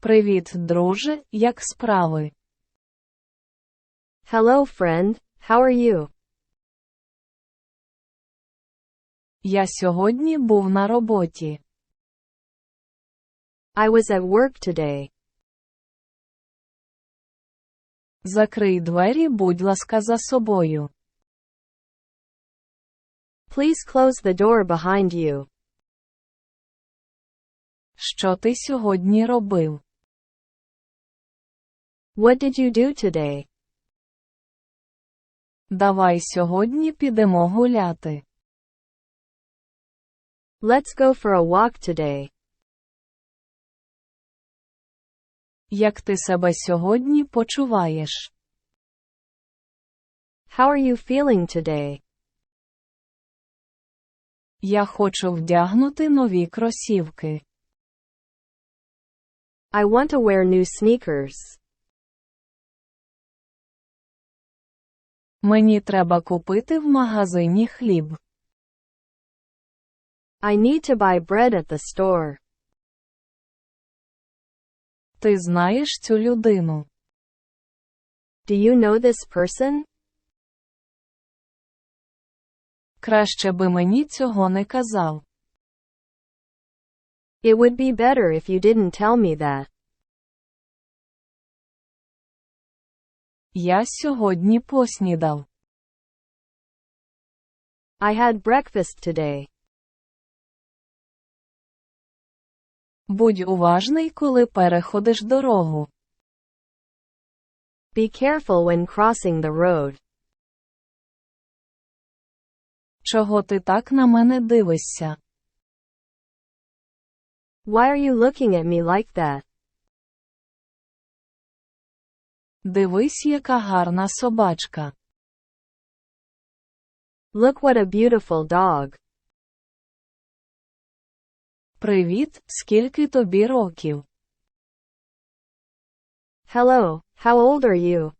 Привіт, друже, як справи? Hello, friend. How are you? Я сьогодні був на роботі. I was at work today. Закрий двері, будь ласка, за собою. Please close the door behind you. Що ти сьогодні робив? What did you do today? Давай сьогодні підемо гуляти. Let's go for a walk today. Як ти себе сьогодні почуваєш? How are you feeling today? Я хочу вдягнути нові кросівки. I want to wear new sneakers. Мені треба купити в магазині хліб. I need to buy bread at the store. Ти знаєш цю людину. Do you know this person? Краще би мені цього не казав. It would be better if you didn't tell me that. Я сьогодні поснідав. I had breakfast today. Будь уважний, коли переходиш дорогу. Be careful when crossing the road. Чого ти так на мене дивишся? Why are you looking at me like that? Дивись, яка гарна собачка. Look what a beautiful dog. Привіт, скільки тобі років? Hello, how old are you?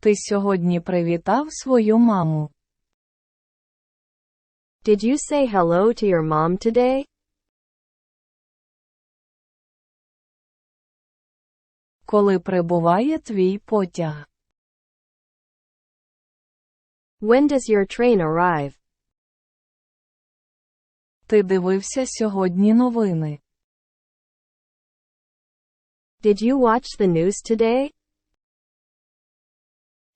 Ти сьогодні привітав свою маму. Did you say hello to your mom today? Коли прибуває твій потяг? When does your train arrive? Ти дивився сьогодні новини. Did you watch the news today?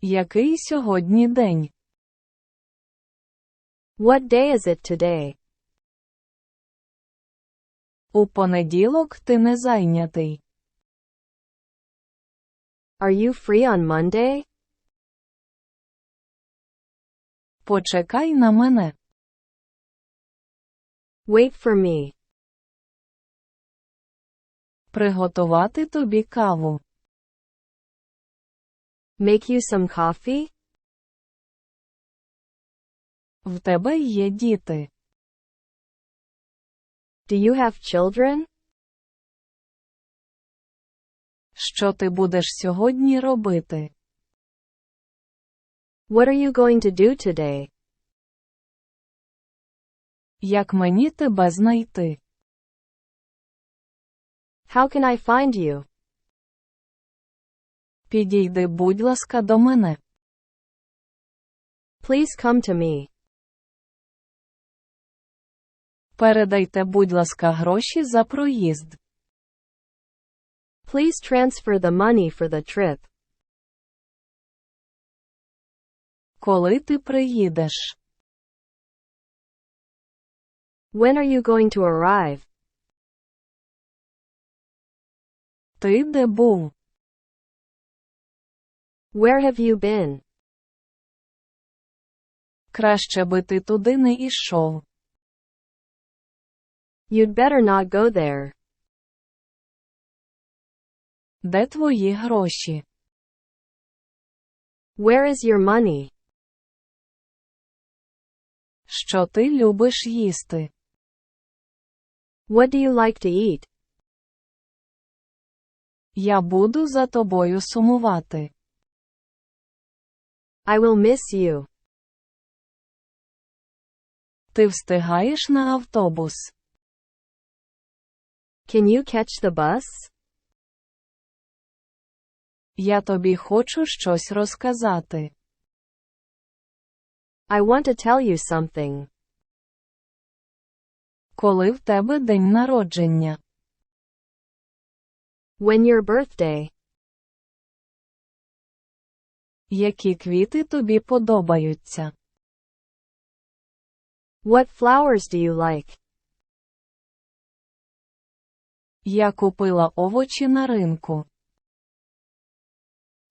Який сьогодні день? What day is it today? У понеділок ти не зайнятий. Are you free on Monday? Почекай на мене. Wait for me. Приготувати тобі каву. Make you some coffee? В тебе є діти. Do you have children? Що ти будеш сьогодні робити? What are you going to do today? Як мені тебе знайти? How can I find you? Підійди, будь ласка, до мене. Please come to me. Передайте, будь ласка, гроші за проїзд. Please transfer the money for the trip. Коли ти приїдеш? When are you going to arrive? Ти де був? Where have you been? Краще би ти туди не ішов. You'd better not go there. Де твої гроші? Where is your money? Що ти любиш їсти? What do you like to eat? Я буду за тобою сумувати. I will miss you. Ти встигаєш на автобус. Can you catch the bus? Я тобі хочу щось розказати. I want to tell you something. Коли в тебе день народження? When your birthday? Які квіти тобі подобаються? What flowers do you like? Я купила овочі на ринку.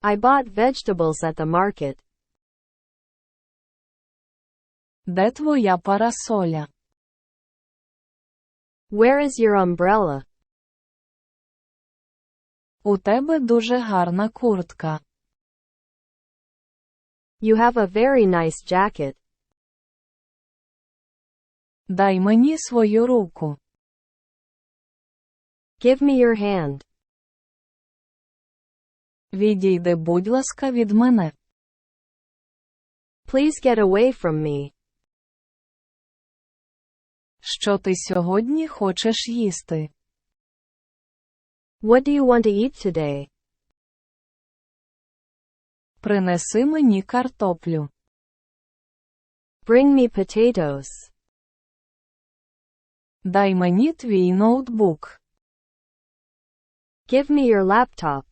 I bought vegetables at the market. Де твоя парасоля? Where is your umbrella? У тебе дуже гарна куртка. You have a very nice jacket. Дай мені свою руку. Give me your hand. Відійди, будь ласка, від мене. Please get away from me. Що ти сьогодні хочеш їсти? What do you want to eat today? Принеси мені картоплю. Bring me potatoes. Дай мені твій ноутбук. Give me your laptop.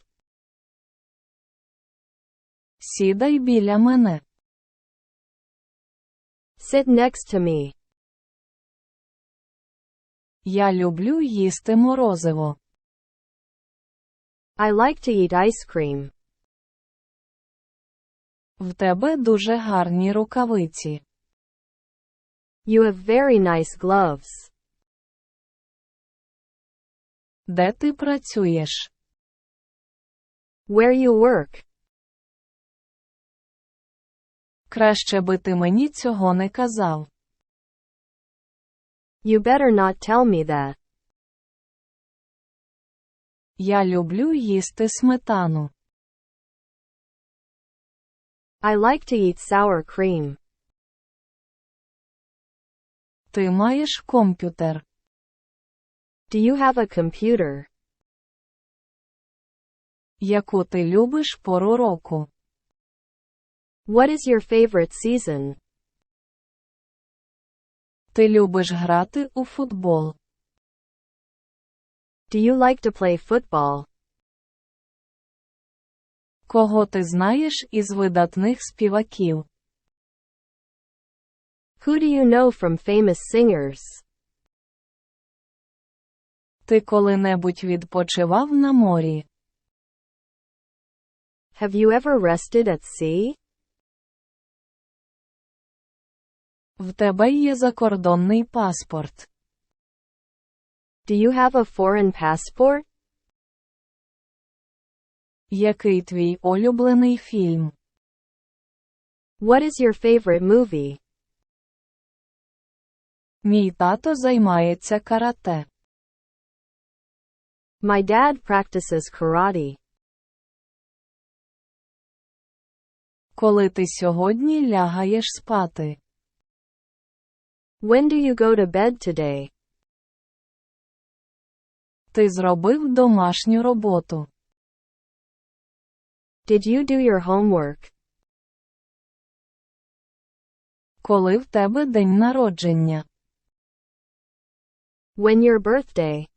Сідай біля мене. Sit next to me. Я люблю їсти морозиво. I like to eat ice cream. В тебе дуже гарні рукавиці. You have very nice gloves. Де ти працюєш? Where you work. Краще би ти мені цього не казав. You better not tell me that. Я люблю їсти сметану. I like to eat sour cream. Ти маєш комп'ютер. Do you have a computer? Яку ти любиш пору року? What is your favorite season? Ти любиш грати у футбол. Do you like to play football? Кого ти знаєш із видатних співаків? Who do you know from famous singers? Ти коли-небудь відпочивав на морі? Have you ever rested at sea? В тебе є закордонний паспорт. Do you have a foreign passport? Який твій улюблений фільм? What is your favorite movie? Мій тато займається карате. My dad practices karate. Коли ти сьогодні лягаєш спати? When do you go to bed today? Ти зробив домашню роботу. Did you do your homework? Коли в тебе день народження? When your birthday?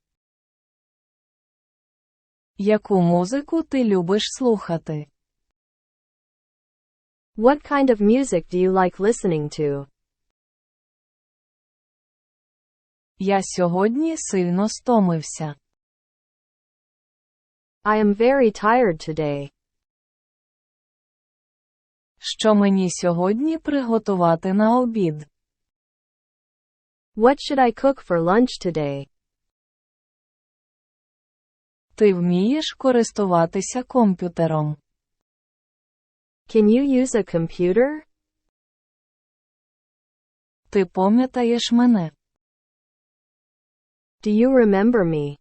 Яку музику ти любиш слухати? What kind of music do you like listening to? Я сьогодні сильно стомився. I am very tired today. Що мені сьогодні приготувати на обід? What should I cook for lunch today? Ти вмієш користуватися комп'ютером. Can you use a computer? Ти пам'ятаєш мене. Do you remember me?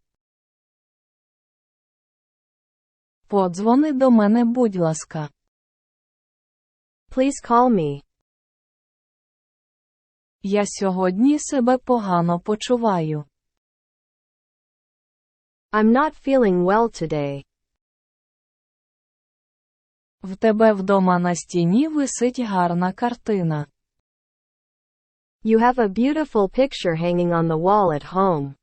Подзвони до мене, будь ласка. Please call me. Я сьогодні себе погано почуваю. I'm not feeling well today. В тебе вдома на стіні висить гарна картина. You have a beautiful picture hanging on the wall at home.